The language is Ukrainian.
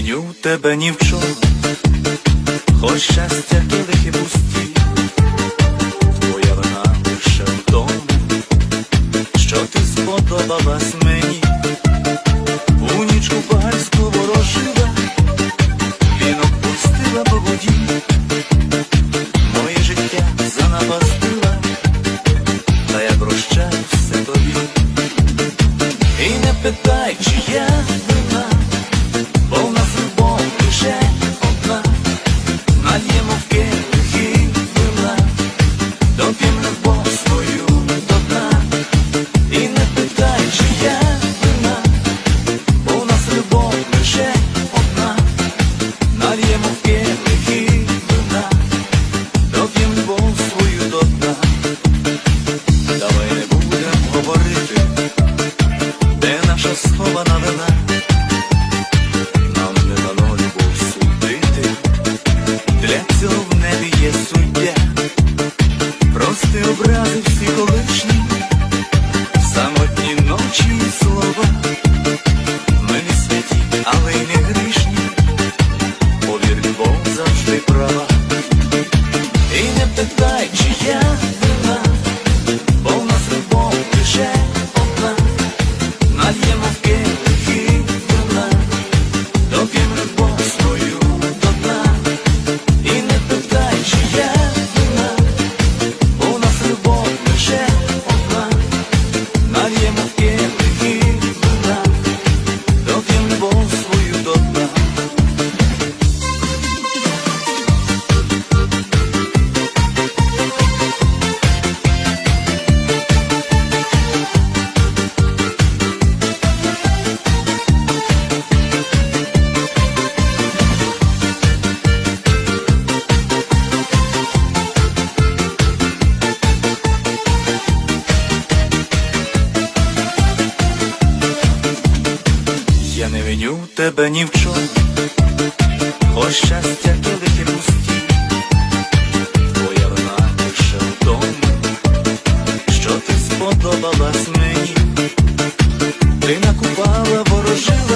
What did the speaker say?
виню тебе ні в чому, хоч щастя і лихі пусті, твоя вина лише в тому, що ти сподобала. yaralar Я не виню тебе ні в чому, О, щастя, великі пусті, твоя вина лише в тому, що ти сподобалась мені, ти накупала ворожила.